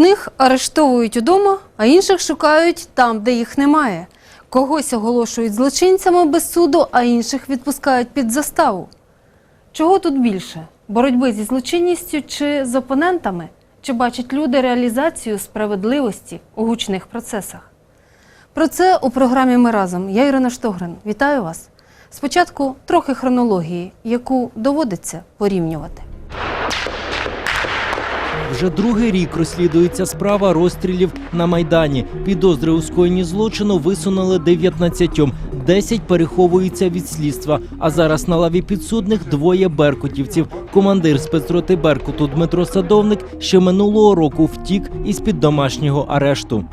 Одних арештовують удома, а інших шукають там, де їх немає. Когось оголошують злочинцями без суду, а інших відпускають під заставу. Чого тут більше? Боротьби зі злочинністю чи з опонентами? Чи бачать люди реалізацію справедливості у гучних процесах? Про це у програмі Ми разом. Я Ірина Штогрин. Вітаю вас. Спочатку трохи хронології, яку доводиться порівнювати. Вже другий рік розслідується справа розстрілів на майдані. Підозри у скоєнні злочину висунули 19. 10 переховуються від слідства. А зараз на лаві підсудних двоє беркутівців. Командир спецроти Беркуту Дмитро Садовник ще минулого року втік із під домашнього арешту.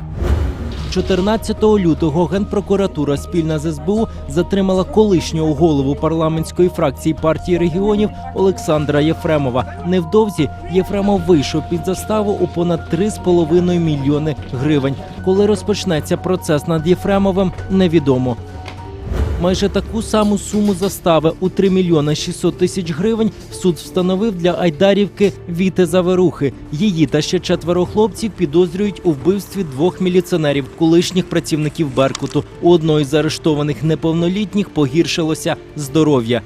14 лютого Генпрокуратура спільна з СБУ затримала колишнього голову парламентської фракції партії регіонів Олександра Єфремова. Невдовзі Єфремов вийшов під заставу у понад 3,5 мільйони гривень. Коли розпочнеться процес над Єфремовим, невідомо. Майже таку саму суму застави у 3 мільйони 600 тисяч гривень суд встановив для Айдарівки Віти Заверухи. Її та ще четверо хлопців підозрюють у вбивстві двох міліціонерів, колишніх працівників Беркуту. У одної з арештованих неповнолітніх погіршилося здоров'я.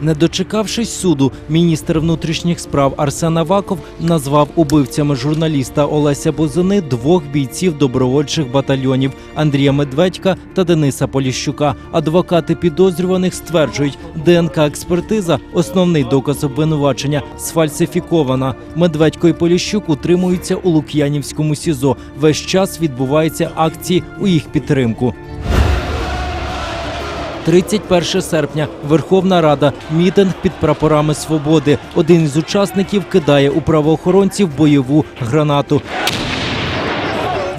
Не дочекавшись суду, міністр внутрішніх справ Арсен Аваков назвав убивцями журналіста Олеся Бузини двох бійців добровольчих батальйонів Андрія Медведька та Дениса Поліщука. Адвокати підозрюваних стверджують, ДНК-експертиза, основний доказ обвинувачення, сфальсифікована. Медведько і Поліщук утримуються у Лук'янівському СІЗО. Весь час відбуваються акції у їх підтримку. 31 серпня Верховна Рада мітинг під прапорами свободи. Один із учасників кидає у правоохоронців бойову гранату.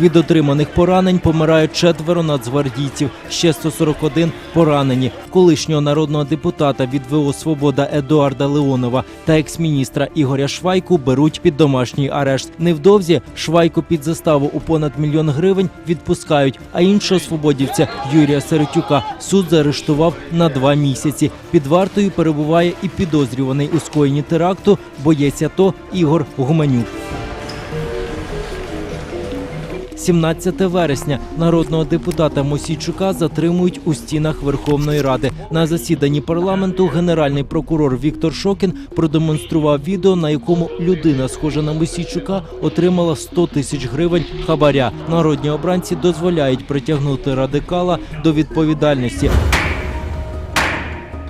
Від отриманих поранень помирають четверо нацгвардійців, ще 141 поранені. Колишнього народного депутата від ВО Свобода Едуарда Леонова та екс-міністра Ігоря Швайку беруть під домашній арешт. Невдовзі Швайку під заставу у понад мільйон гривень відпускають. А іншого свободівця Юрія Серетюка суд заарештував на два місяці. Під вартою перебуває і підозрюваний у скоєнні теракту боєць АТО Ігор Гуменюк. 17 вересня народного депутата Мосійчука затримують у стінах Верховної Ради. На засіданні парламенту генеральний прокурор Віктор Шокін продемонстрував відео, на якому людина, схожа на Мосійчука, отримала 100 тисяч гривень хабаря. Народні обранці дозволяють притягнути радикала до відповідальності.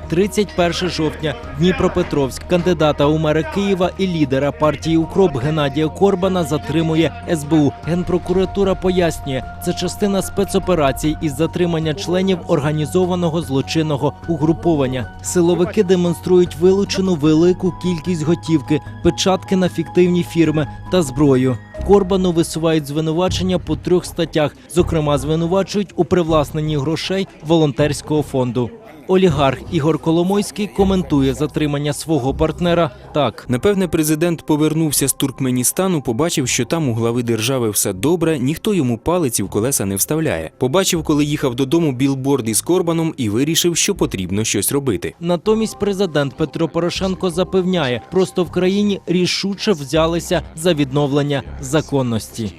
31 жовтня Дніпропетровськ кандидата у мери Києва і лідера партії Укроп Геннадія Корбана затримує СБУ. Генпрокуратура пояснює, це частина спецоперацій із затримання членів організованого злочинного угруповання. Силовики демонструють вилучену велику кількість готівки, печатки на фіктивні фірми та зброю. Корбану висувають звинувачення по трьох статтях. Зокрема, звинувачують у привласненні грошей волонтерського фонду. Олігарх Ігор Коломойський коментує затримання свого партнера так. Напевне, президент повернувся з Туркменістану, побачив, що там у глави держави все добре, ніхто йому палиці в колеса не вставляє. Побачив, коли їхав додому білборд із Корбаном і вирішив, що потрібно щось робити. Натомість президент Петро Порошенко запевняє, просто в країні рішуче взялися за відновлення законності.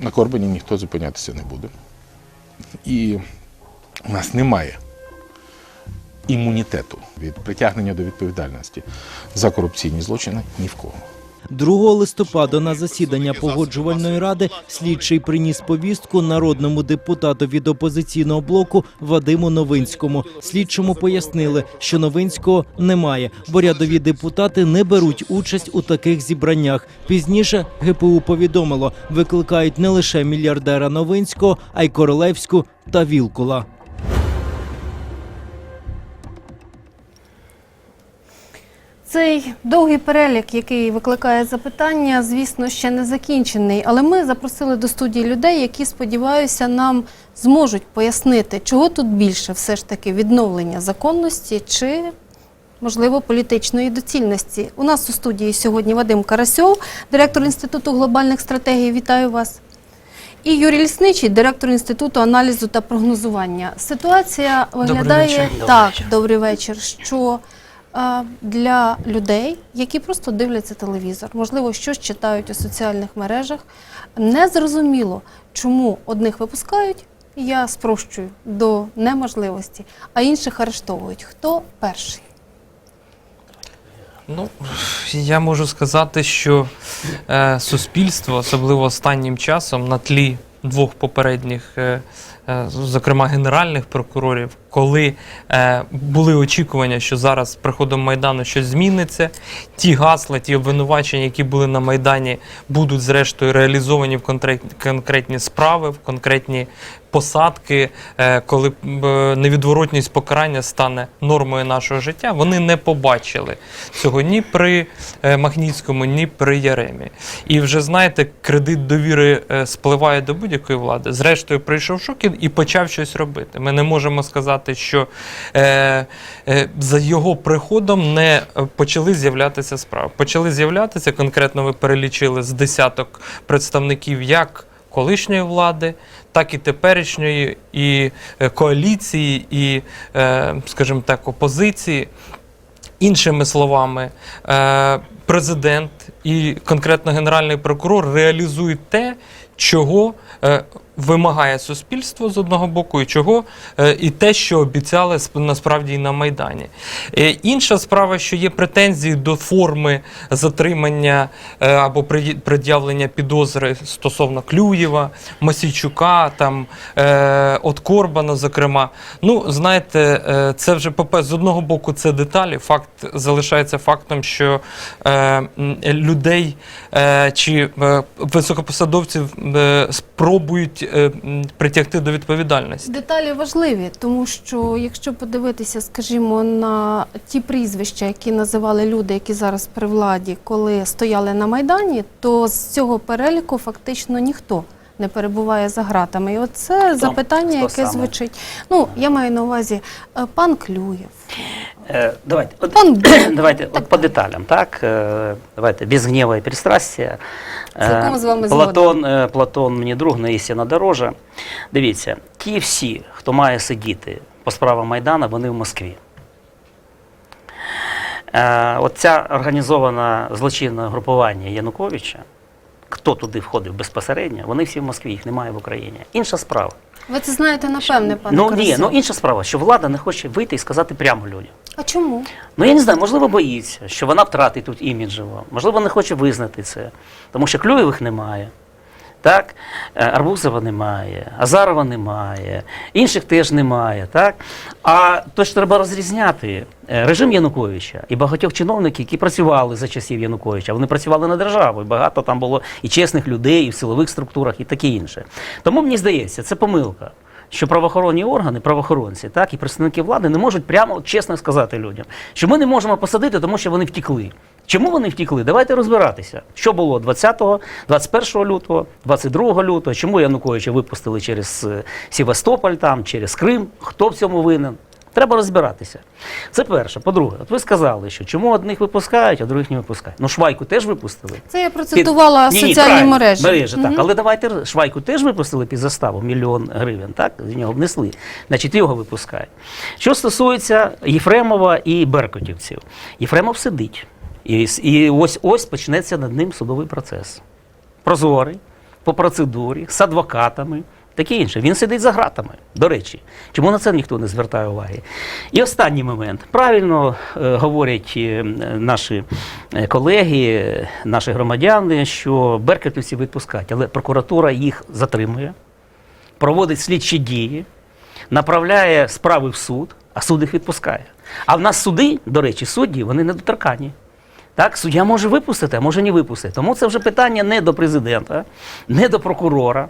На Корбані ніхто зупинятися не буде. І у нас немає імунітету від притягнення до відповідальності за корупційні злочини ні в кого. 2 листопада на засідання погоджувальної ради слідчий приніс повістку народному депутату від опозиційного блоку Вадиму Новинському. Слідчому пояснили, що Новинського немає, бо рядові депутати не беруть участь у таких зібраннях. Пізніше ГПУ повідомило, викликають не лише мільярдера Новинського, а й Королевську та Вілкула. Цей довгий перелік, який викликає запитання, звісно, ще не закінчений. Але ми запросили до студії людей, які, сподіваюся, нам зможуть пояснити, чого тут більше все ж таки відновлення законності чи, можливо, політичної доцільності. У нас у студії сьогодні Вадим Карасьов, директор Інституту глобальних стратегій. Вітаю вас. І Юрій Лісничий, директор Інституту аналізу та прогнозування. Ситуація виглядає вечір. так, добрий вечір, що для людей, які просто дивляться телевізор, можливо, щось читають у соціальних мережах. Незрозуміло, чому одних випускають, я спрощую до неможливості, а інших арештовують. Хто перший? Ну, я можу сказати, що е, суспільство, особливо останнім часом, на тлі двох попередніх, е, е, зокрема генеральних прокурорів, коли е, були очікування, що зараз з приходом Майдану щось зміниться, ті гасла, ті обвинувачення, які були на Майдані, будуть зрештою реалізовані в конкретні справи, в конкретні посадки, е, коли е, невідворотність покарання стане нормою нашого життя, вони не побачили цього ні при е, Магнітському, ні при Яремі. І вже знаєте, кредит довіри е, спливає до будь-якої влади. Зрештою, прийшов шок і- і почав щось робити. Ми не можемо сказати, що е, е, за його приходом не е, почали з'являтися справи. Почали з'являтися конкретно. Ви перелічили з десяток представників як колишньої влади, так і теперішньої, і е, коаліції, і, е, скажімо так, опозиції. Іншими словами, е, президент і конкретно генеральний прокурор реалізують те, чого вимагає суспільство з одного боку, і чого е, і те, що обіцяли сп- насправді і на майдані. Е, Інша справа, що є претензії до форми затримання е, або пред'явлення підозри стосовно Клюєва, Масійчука, там от Корбана, зокрема. Ну, знаєте, це вже попе з одного боку це деталі. Факт залишається фактом, що людей чи високопосадовців спробують е, притягти до відповідальності. Деталі важливі, тому що якщо подивитися, скажімо, на ті прізвища, які називали люди, які зараз при владі, коли стояли на майдані, то з цього переліку фактично ніхто не перебуває за ґратами. І оце запитання, Хто яке саме? звучить. Ну, я маю на увазі е, пан Клюєв, Э, Давайте, от, пан давайте от по деталям, так? Э, Давайте без гнева і Е, з вами Платон, е, Платон мені друг, не істина дорожа. Дивіться, ті всі, хто має сидіти по справам Майдана, вони в Москві. Е, От організована злочинне групування Януковича, хто туди входив безпосередньо, вони всі в Москві, їх немає в Україні. Інша справа. Ви це знаєте напевне, пане ну ні, ну інша справа, що влада не хоче вийти і сказати прямо людям. А чому? Ну я не знаю, можливо, боїться, що вона втратить тут іміджево, можливо, не хоче визнати це, тому що Клюєвих немає. Так, Е, Арбузова немає, Азарова немає, інших теж немає. Так? А то ж треба розрізняти е, режим Януковича і багатьох чиновників, які працювали за часів Януковича. Вони працювали на державу, і багато там було і чесних людей, і в силових структурах, і таке інше. Тому мені здається, це помилка. Що правоохоронні органи, правоохоронці, так і представники влади не можуть прямо чесно сказати людям, що ми не можемо посадити, тому що вони втікли. Чому вони втікли? Давайте розбиратися. Що було 20, 21 лютого, 22 лютого, чому Януковича випустили через Сівастополь, Севастополь, там, через Крим, хто в цьому винен? Треба розбиратися. Це перше. По-друге, от ви сказали, що чому одних випускають, а других не випускають. Ну, Швайку теж випустили. Це я процитувала Під- Ні, ні, соціальні мережі. мережі так. Мгм. Але давайте Швайку теж випустили під заставу мільйон гривень, так? З нього внесли. Значить, його випускають. Що стосується Єфремова і Беркутівців, Єфремов сидить. І, і ось ось почнеться над ним судовий процес. Прозорий, по процедурі, з адвокатами. Таке інше. Він сидить за ґратами, до речі. Чому на це ніхто не звертає уваги? І останній момент. Правильно е, говорять е, наші е, колеги, наші громадяни, що беркутівців відпускають, але прокуратура їх затримує, проводить слідчі дії, направляє справи в суд, а суд їх відпускає. А в нас суди, до речі, судді, вони недоторканні. Так, суддя може випустити, а може не випустити. Тому це вже питання не до президента, не до прокурора,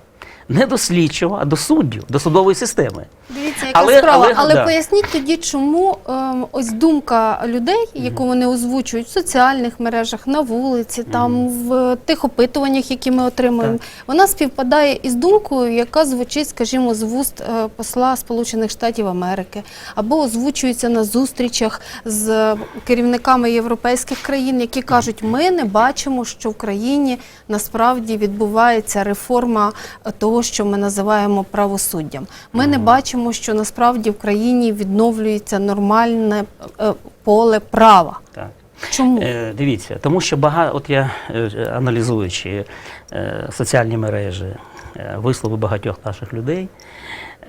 не до слідчого, а до суддів, до судової системи. Дивіться, яка Але- справа. Але, але- да. поясніть тоді, чому ем, ось думка людей, яку вони озвучують в соціальних мережах, на вулиці, там в тих опитуваннях, які ми отримуємо, вона співпадає із думкою, яка звучить, скажімо, з вуст е, посла Сполучених Штатів Америки, або озвучується на зустрічах з керівниками європейських країн, які кажуть, ми не бачимо, що в країні насправді відбувається реформа того того, що ми називаємо правосуддям. Ми не бачимо, що насправді в країні відновлюється нормальне е, поле права. Так. Чому? Е, дивіться, тому що багато, от я е, аналізуючи е, соціальні мережі, е, вислови багатьох наших людей,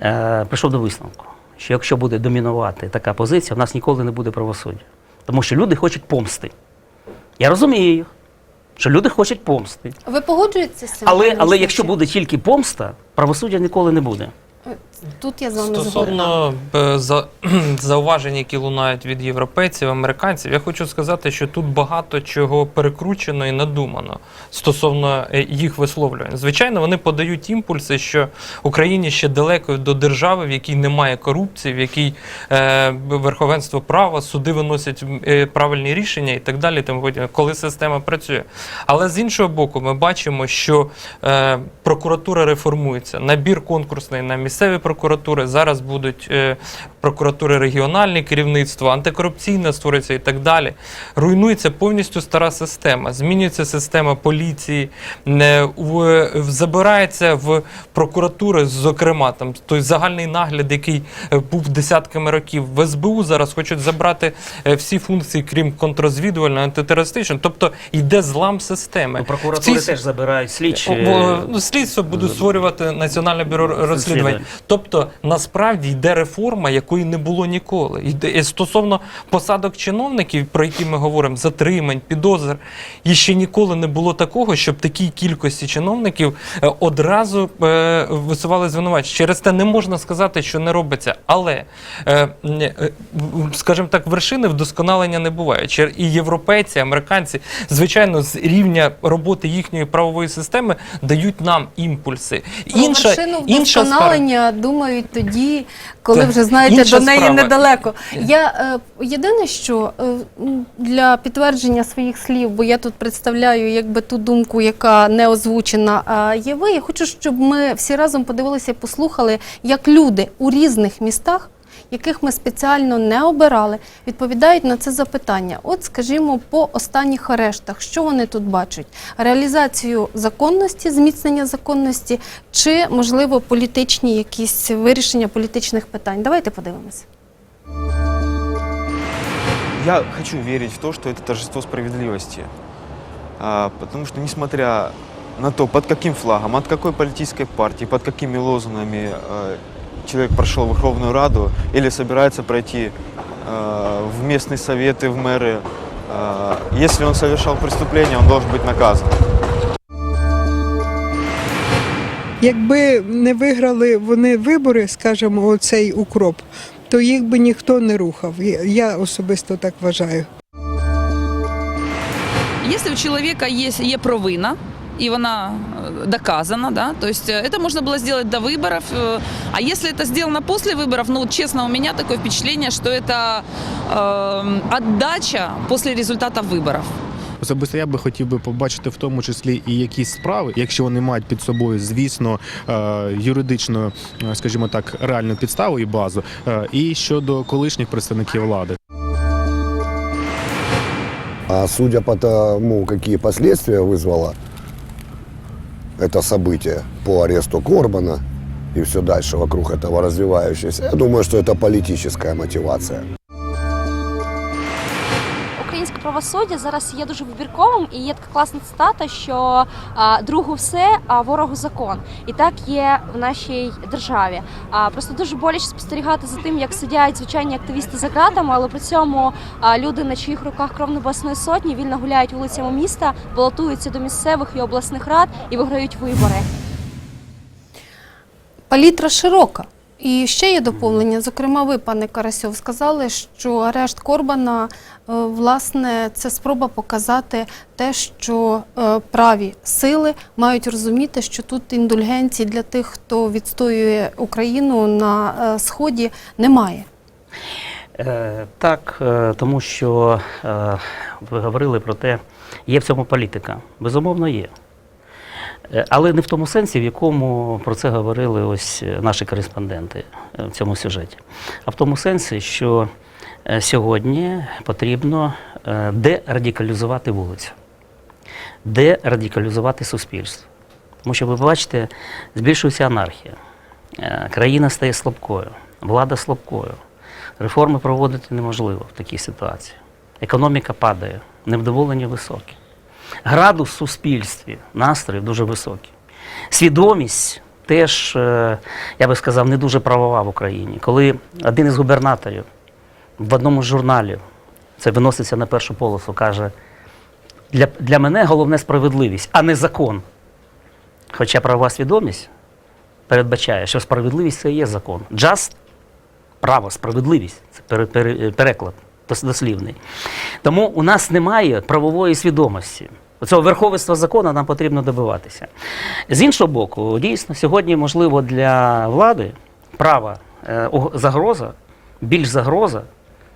е, прийшов до висновку, що якщо буде домінувати така позиція, в нас ніколи не буде правосуддя. Тому що люди хочуть помсти. Я розумію їх, що люди хочуть помсти. Ви погоджуєтеся з цим? Але, але якщо буде тільки помста, правосуддя ніколи не буде. Тут я з вами. Стосовно е, за, зауважень, які лунають від європейців, американців, я хочу сказати, що тут багато чого перекручено і надумано стосовно е, їх висловлювань. Звичайно, вони подають імпульси, що Україні ще далеко до держави, в якій немає корупції, в якій е, верховенство права, суди виносять е, правильні рішення і так далі, подібне, коли система працює. Але з іншого боку, ми бачимо, що е, прокуратура реформується. Набір конкурсний на місцеві прокуратури. Зараз будуть е, прокуратури регіональні керівництво, антикорупційна створиться і так далі. Руйнується повністю стара система. Змінюється система поліції, не, забирається в прокуратури, зокрема, там той загальний нагляд, який е, був десятками років. В СБУ зараз хочуть забрати е, всі функції, крім контррозвідувальної, антитерористичної. Тобто йде злам системи. Ну, прокуратури цій- теж забирають слідчі. Ну, слідство буде створювати Національне бюро розслідувань. Розслідувань. Тобто, насправді йде реформа, якої не було ніколи. І стосовно посадок чиновників, про які ми говоримо, затримань, підозр, і ще ніколи не було такого, щоб такій кількості чиновників е, одразу е, висували звинувачення. Через те не можна сказати, що не робиться. Але, е, скажімо так, вершини вдосконалення не буває. І європейці, американці, звичайно, з рівня роботи їхньої правової системи дають нам імпульси. Про вершину інша сфера. Думають тоді, коли вже знаєте, до неї справа. недалеко. Я е, єдине, що е, для підтвердження своїх слів, бо я тут представляю якби ту думку, яка не озвучена, а є ви. Я хочу, щоб ми всі разом подивилися і послухали, як люди у різних містах. Яких ми спеціально не обирали, відповідають на це запитання. От, скажімо, по останніх арештах, що вони тут бачать? Реалізацію законності, зміцнення законності, чи можливо політичні якісь вирішення політичних питань? Давайте подивимося. Я хочу верить в то, что это торжество справедливости. А, потому что, несмотря на то, под каким флагом, от какой политической партии, под какими лозунгами э, человек прошел в Верховную Раду или собирается пройти э, в местные советы, в мэры, э, если он совершал преступление, он должен быть наказан. Якби не виграли вони вибори, скажімо, оцей укроп, то їх би ніхто не рухав. Я- Я особисто так вважаю. Если у человека есть є провина, и вона э, доказана, да, то есть э, это можно было сделать до выборов, э, а если это сделано после выборов, ну, вот честно, у меня такое впечатление, что это э, отдача после результатов выборов. Особисто я би хотів би побачити в тому числі і якісь справи, якщо вони мають під собою, звісно, е, юридичну, е, скажімо так, реальну підставу і базу, е, і щодо колишніх представників влади. А судя по тому, какие последствия вызвало это событие по аресту Корбана и все дальше вокруг этого развивающееся, я думаю, что это политическая мотивация. Правосуддя зараз є дуже вибірковим, і є така класна цитата, що другу все, а ворогу закон. І так є в нашій державі. А просто дуже боляче спостерігати за тим, як сидять звичайні активісти за ґратами, але при цьому люди, на чиїх руках кров небесної сотні, вільно гуляють вулицями міста, балотуються до місцевих і обласних рад і виграють вибори. Палітра широка. І ще є доповнення. Зокрема, ви, пане Карасьов, сказали, що арешт Корбана, е, власне, це спроба показати те, що е, праві сили мають розуміти, що тут індульгенцій для тих, хто відстоює Україну на е, сході, немає. Так, тому що ви говорили про те, є в цьому політика. Безумовно, є. Е, Але не в тому сенсі, в якому про це говорили ось е, наші кореспонденти е, в цьому сюжеті. А в тому сенсі, що сьогодні потрібно дерадикалізувати вулицю, дерадикалізувати суспільство. Тому що ви бачите, збільшується анархія. Країна стає слабкою, влада слабкою. Реформи проводити неможливо в такій ситуації. Економіка падає, невдоволення високі. Градус в суспільстві, настрої дуже високі. Свідомість теж, е, я би сказав, не дуже правова в Україні. Коли один із губернаторів в одному з журналів, це виноситься на першу полосу, каже: для, для мене головне справедливість, а не закон. Хоча правова свідомість передбачає, що справедливість це і є закон. Just – право, справедливість це пере, пере, переклад дослівний. Тому у нас немає правової свідомості. Цього верховенства закону нам потрібно добиватися. З іншого боку, дійсно, сьогодні, можливо, для влади права е, загроза, більш загроза,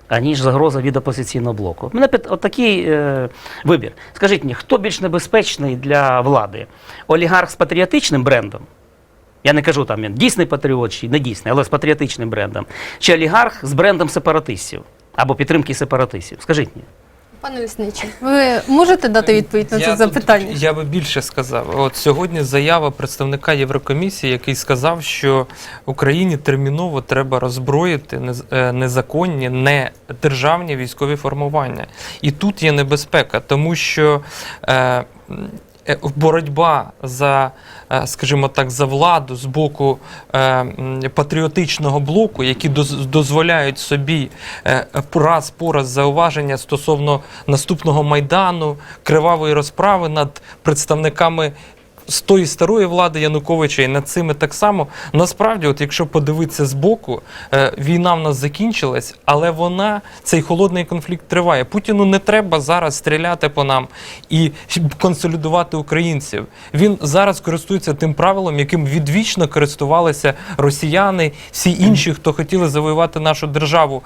аніж загроза від опозиційного блоку. Мене пит- от такий е, вибір. Скажіть мені, хто більш небезпечний для влади? Олігарх з патріотичним брендом? Я не кажу там він дійсний патріот чи не дійсний, але з патріотичним брендом. Чи олігарх з брендом сепаратистів або підтримки сепаратистів? Скажіть мені. Пане Лісничі, ви можете дати відповідь на це Я запитання? тут- Я би більше сказав. От сьогодні заява представника Єврокомісії, який сказав, що Україні терміново треба роззброїти е, незаконні, не державні військові формування. І тут є небезпека, тому що е, боротьба за, е, скажімо так, за владу з боку е, патріотичного блоку, які доз- дозволяють собі е, раз по раз зауваження стосовно наступного майдану, кривавої розправи над представниками. З тої старої влади Януковича і над цими так само. Насправді, от якщо подивитися збоку, е, війна в нас закінчилась, але вона, цей холодний конфлікт триває. Путіну не треба зараз стріляти по нам і консолідувати українців. Він зараз користується тим правилом, яким відвічно користувалися росіяни, всі інші, хто хотіли завоювати нашу державу.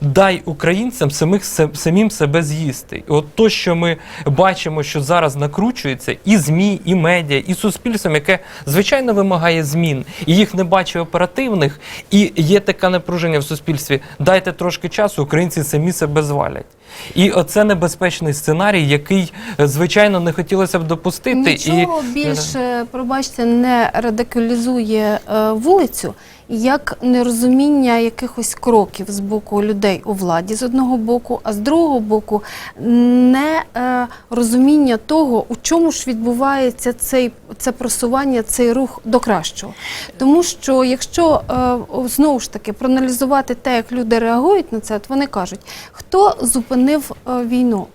Дай українцям самих самим себе з'їсти. От то, що ми бачимо, що зараз накручується, і ЗМІ, і медіа, і суспільством, яке звичайно вимагає змін, і їх не бачить оперативних, і є таке напруження в суспільстві. Дайте трошки часу, українці самі себе звалять. І оце небезпечний сценарій, який е, звичайно не хотілося б допустити. Нічого і більше, пробачте, не радикалізує е, вулицю, як нерозуміння якихось кроків з боку людей у владі з одного боку, а з другого боку не е, розуміння того, у чому ж відбувається цей, це просування, цей рух до кращого. Тому що якщо е, знову ж таки проаналізувати те, як люди реагують на це, от вони кажуть, хто зупинив е, війну?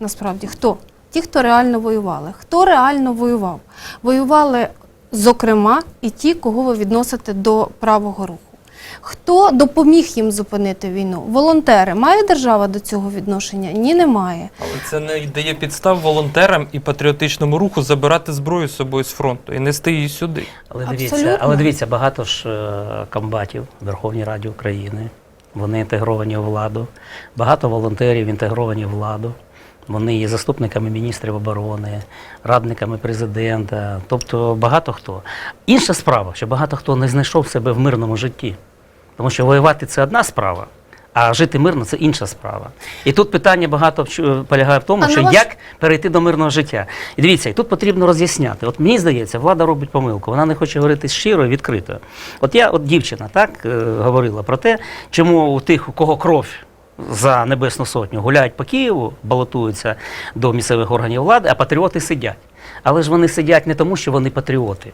Насправді хто? Ті, хто реально воювали. Хто реально воював? Воювали, зокрема, і ті, кого ви відносите до правого руху. Хто допоміг їм зупинити війну? Волонтери. Має держава до цього відношення? Ні, немає. Але це не дає підстав волонтерам і патріотичному руху забирати зброю з собою з фронту і нести її сюди. Але дивіться, Абсолютно. але дивіться, багато ж е, комбатів в Верховній Раді України. Вони інтегровані у владу. Багато волонтерів інтегровані в владу. Вони є заступниками міністрів оборони, радниками президента, тобто багато хто. Інша справа, що багато хто не знайшов себе в мирному житті. Тому що воювати це одна справа, а жити мирно це інша справа. І тут питання багато полягає в тому, А що ваш- як перейти до мирного життя. І дивіться, і тут потрібно роз'ясняти. От мені здається, влада робить помилку, вона не хоче говорити щиро і відкрито. От я, от дівчина, так е, говорила про те, чому у тих, у кого кров. За Небесну Сотню гуляють по Києву, балотуються до місцевих органів влади, а патріоти сидять. Але ж вони сидять не тому, що вони патріоти,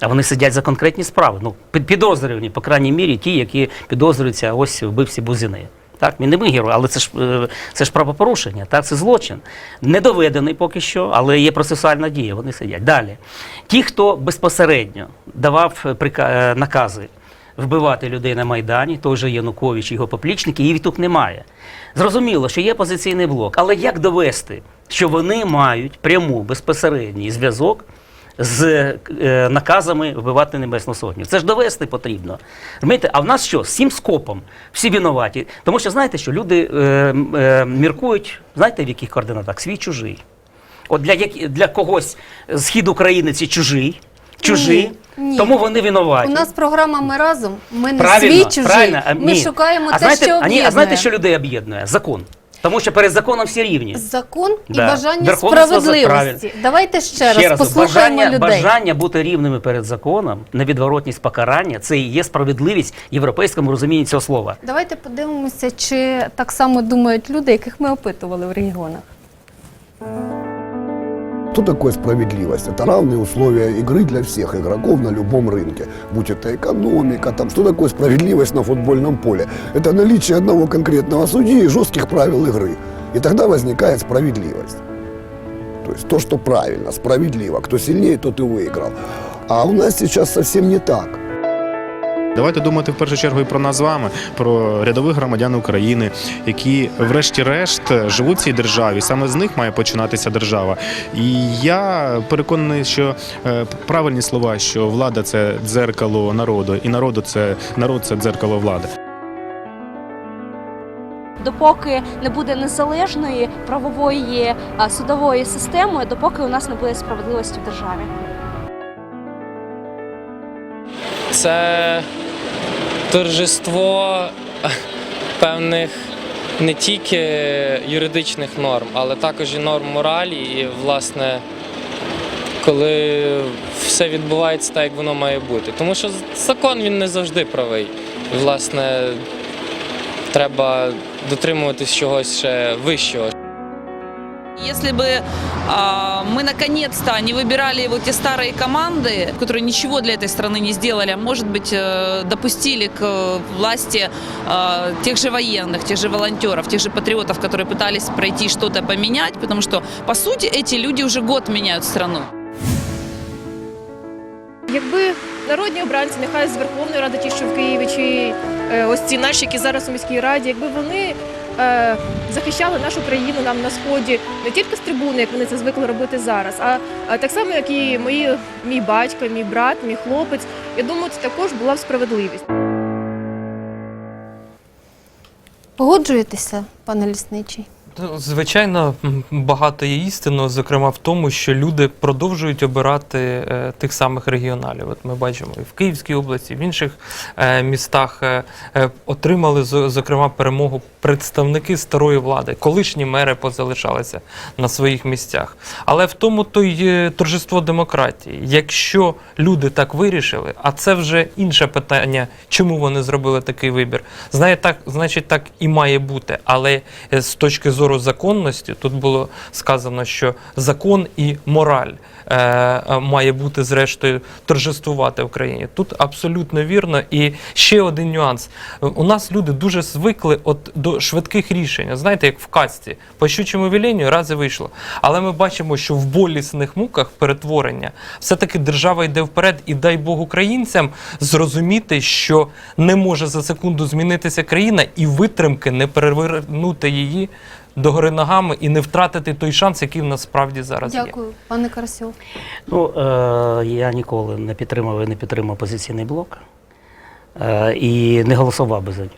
а вони сидять за конкретні справи. Ну, під- підозрювані, по крайній мірі, ті, які підозрюються ось вбивці Бузини. Так, він не ми герой, але це ж е, це ж правопорушення, так, це злочин. Не доведений поки що, але є процесуальна дія, вони сидять. Далі. Ті, хто безпосередньо давав е, е, накази вбивати людей на Майдані, той же Янукович його поплічники, її тут немає. Зрозуміло, що є опозиційний блок, але як довести, що вони мають пряму безпосередній зв'язок з е, наказами вбивати Небесну Сотню. Це ж довести потрібно. Розумієте? А в нас що? Цим скопом всі винуваті. Тому що знаєте, що люди е, е, міркують, знаєте, в яких координатах? Свій чужий. От для, як, для когось схід України це чужий, чужий, Ні, ні. тому вони винуваті. У нас програма Ми разом. Ми не правильно, свій чужий. правильно. Ми ні. шукаємо а те, знаєте, що об'єднує. а знаєте, що людей об'єднує? Закон. Тому що перед законом всі рівні. Закон і Да. бажання Верховенство справедливості. Давайте ще, раз раз, послухаємо бажання, людей. бажання бути рівними перед законом, невідворотність покарання це і є справедливість в європейському розумінні цього слова. Давайте подивимося, чи так само думають люди, яких ми опитували в регіонах. Что такое справедливость? Это равные условия игры для всех игроков на любом рынке. Будь это экономика, там, что такое справедливость на футбольном поле? Это наличие одного конкретного судьи и жестких правил игры. И тогда возникает справедливость. То есть то, что правильно, справедливо. Кто сильнее, тот и выиграл. А у нас сейчас совсем не так. Давайте думати в першу чергу і про нас з вами, про рядових громадян України, які, врешті-решт, живуть в цій державі. Саме з них має починатися держава. І я переконаний, що е, правильні слова, що влада це дзеркало народу, і народу це народ це дзеркало влади. Допоки не буде незалежної правової судової системи, допоки у нас не буде справедливості в державі. це торжество певних не тільки юридичних норм, але також і норм моралі. І, власне, коли все відбувається так, як воно має бути. Тому що закон він не завжди правий. І, власне, треба дотримуватись чогось ще вищого. Если бы а, мы наконец-то не выбирали вот те старые команды, которые ничего для этой страны не сделали, а может быть э, допустили к э, власти а, тех же военных, тех же волонтеров, тех же патриотов, которые пытались пройти что-то поменять, потому что по сути эти люди уже год меняют страну. Якби народні обранці, нехай з Верховної Ради, ті, що в Києві, чи е, ось ці наші, які зараз у міській раді, якби вони е, захищали нашу країну нам на сході не тільки з трибуни, як вони це звикли робити зараз, а, а так само, як і мої, мій батько, мій брат, мій хлопець. Я думаю, це також була справедливість. Погоджуєтеся, пане лісничий? Звичайно, багато є істинного, зокрема в тому, що люди продовжують обирати е, тих самих регіоналів. От ми бачимо і в Київській області, і в інших е, містах е, е, отримали зокрема перемогу представники старої влади, колишні мери позалишалися на своїх місцях. Але в тому то й торжество демократії. Якщо люди так вирішили, а це вже інше питання, чому вони зробили такий вибір. Знає, так, значить, так і має бути. Але е, з точки зору законності, тут було сказано, що закон і мораль е, е, має бути зрештою торжествувати в країні. Тут абсолютно вірно. І ще один нюанс. У нас люди дуже звикли от до швидких рішень. Знаєте, як в касті, по щучому велінню раз і вийшло. Але ми бачимо, що в болісних муках перетворення все-таки держава йде вперед, і дай Бог українцям зрозуміти, що не може за секунду змінитися країна і витримки не перевернути її догори ногами і не втратити той шанс, який в нас справді зараз є. Дякую, пане Карасьов. Ну, е, я ніколи не підтримав і не підтримав опозиційний блок е, і не голосував би за нього.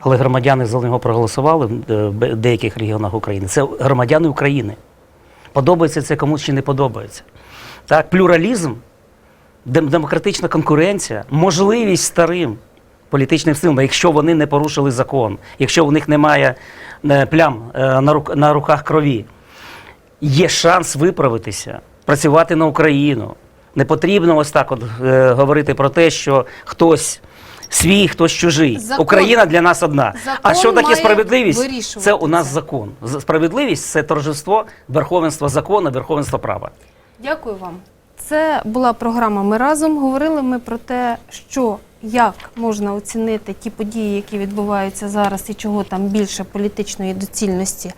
Але громадяни за нього проголосували е, в деяких регіонах України. Це громадяни України. Подобається це комусь чи не подобається. Так, плюралізм, дем- демократична конкуренція, можливість старим політичним силам, якщо вони не порушили закон, якщо у них немає е, плям е, на, рук, на руках крові, є шанс виправитися, працювати на Україну. Не потрібно ось так от е, говорити про те, що хтось свій, хтось чужий. Закон. Україна для нас одна. а що таке справедливість? Це у нас закон. Справедливість це торжество верховенства закону, верховенства права. Дякую вам. Це була програма Ми разом. Говорили ми про те, що як можна оцінити ті події, які відбуваються зараз, і чого там більше політичної доцільності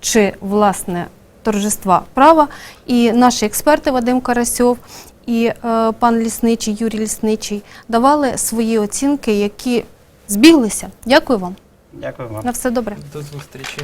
чи власне торжества права. І наші експерти Вадим Карасьов і е, пан Лісничий, Юрій Лісничий давали свої оцінки, які збіглися. Дякую вам. Дякую вам. На все добре. До зустрічі.